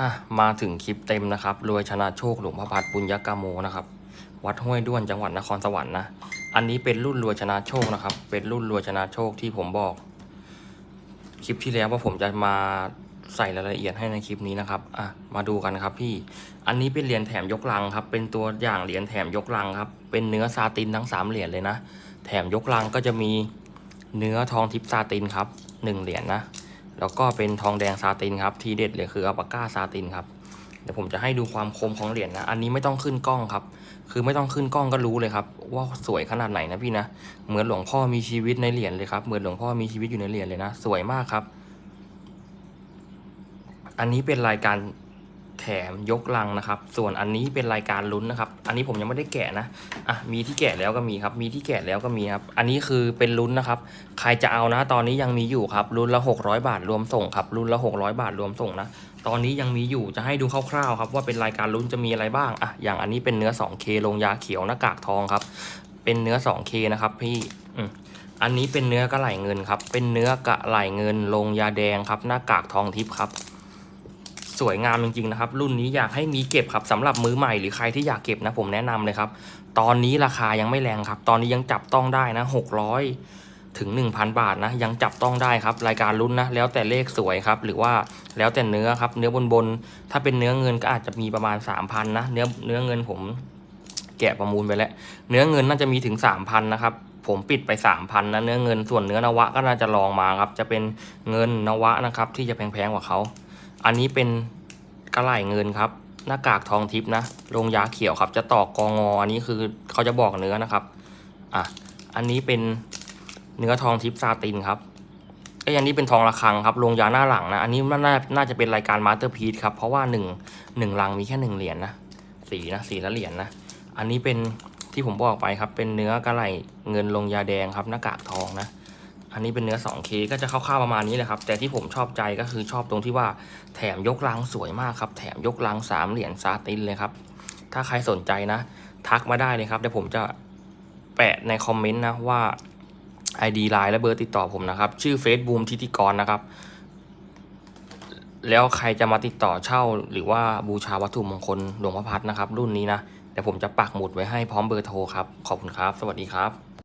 อะมาถึงคลิปเต็มนะครับรวยชนะโชคหลวงพระพัฒปุญญกาโมนะครับวัดห้วยด้วนจังหวัดนครสวรรค์นะอันนี้เป็นรุ่นรวยชนะโชคนะครับ เป็นรุ่นรวยชนะโชคที่ผมบอก คลิปที่แล้วว่าผมจะมาใส่รายละเอียดให้ในคลิปนี้นะครับอะมาดูกันครับพี่อันนี้เป็นเหรียญแถมยกลังครับ เป็นตัวอย่างเหรียญแถมยกลังครับ เป็นเนื้อซาตินทั้งสามเหรียญเลยนะ แถมยกลังก็จะมีเนื้อทองทิพซาตินครับหนึ่งเหรียญนะ แล้วก็เป็นทองแดงซาตินครับทีเด็ดเลยคืออัลปาก้าซาตินครับเดี๋ยวผมจะให้ดูความคมของเหรียญนะ อันนี้ไม่ต้องขึ้นกล้องครับ คือไม่ต้องขึ้นกล้องก็รู้เลยครับ ว่าสวยขนาดไหนนะพี่นะ เหมือนหลวงพ่อมีชีวิตในเหรียญเลยครับ เหมือนหลวงพ่อมีชีวิตอยู่ในเหรียญเลยนะ สวยมากครับ อันนี้เป็นรายการ แถมยกลังนะครับ ส่วนอันนี้เป็นรายการลุ้นนะครับ อันนี้ผมยังไม่ได้แกะนะ อะ มีที่แกะแล้วก็มีครับ มีที่แกะแล้วก็มีครับ อันนี้คือเป็นลุ้นนะครับ ใครจะเอานะ ตอนนี้ยังมีอยู่ครับรุ่นละ 600 บาทรวมส่งครับรุ่นละ 600 บาทรวมส่งนะ ตอนนี้ยังมีอยู่ จะให้ดูคร่าวๆครับว่าเป็นรายการลุ้นจะมีอะไรบ้าง อะ อย่างอันนี้เป็นเนื้อ 2K ลงยาเขียวหน้ากากทองครับ เป็นเนื้อ 2K นะครับพี่อืมอันนี้เป็นเนื้อกระไหลเงินครับ เป็นเนื้อกระไหลเงินลงยาแดงครับ หน้ากากทองทิพย์ครับ สวยงามจริงๆนะครับ รุ่นนี้อยากให้มีเก็บครับสำหรับมือใหม่หรือใครที่อยากเก็บนะผมแนะนำเลยครับ ตอนนี้ราคายังไม่แรงครับ ตอนนี้ยังจับต้องได้นะ600 ถึง 1,000 บาทนะ ยังจับต้องได้ครับ รายการลุ้นนะ แล้วแต่เลขสวยครับ หรือว่าแล้วแต่เนื้อครับ เนื้อบนบนๆถ้าเป็นเนื้อเงินก็อาจจะมีประมาณ 3,000นะเนื้อเนื้อเงินผมแกะประมูลไปแล้ว เนื้อเงินน่าจะมีถึง 3,000นะครับผมปิดไป 3,000นะเนื้อเงินส่วนเนื้อนวะก็น่าจะลองมาครับ จะเป็นเงินนวะนะครับ ที่จะแพงๆกว่าเขา อันนี้เป็นกระไหล่เงินครับ หน้ากากทองทิพย์นะลงยาเขียวครับ จะตอกกองออันนี้คือเขาจะบอกเนื้อนะครับอะอันนี้เป็นเนื้อทองทิพย์ซาตินครับไอ้ยอันนี้เป็นทองระฆังครับลงยาหน้าหลังนะ อันนี้น่าน่าจะเป็นรายการมาสเตอร์พี e ครับ เพราะว่าหนึ่งหนึ่งลังมีแค่หนึ่งเหรียญนะสีนะสีละเหรียญนะ อันนี้เป็นที่ผมบอกไปครับ เป็นเนื้อกระไหล่เงินลงยาแดงครับ หน้ากากทองนะ อันนี้เป็นเนื้อ 2K ก็จะคร่าวๆประมาณนี้เลยครับ แต่ที่ผมชอบใจก็คือชอบตรงที่ว่าแถมยกลังสวยมากครับ แถมยกลังสามเหรียญซาตินเลยครับ ถ้าใครสนใจนะ ทักมาได้เลยครับ เดี๋ยวผมจะแปะในคอมเมนต์นะว่า ID ไลน์และเบอร์ติดต่อผมนะครับ ชื่อเฟซบูมทิติกรนะครับ แล้วใครจะมาติดต่อเช่า หรือว่าบูชาวัตถุมงคลหลวงพ่อพัดนะครับ รุ่นนี้นะเดี๋ยวผมจะปักหมุดไว้ให้พร้อมเบอร์โทรครับ ขอบคุณครับ สวัสดีครับ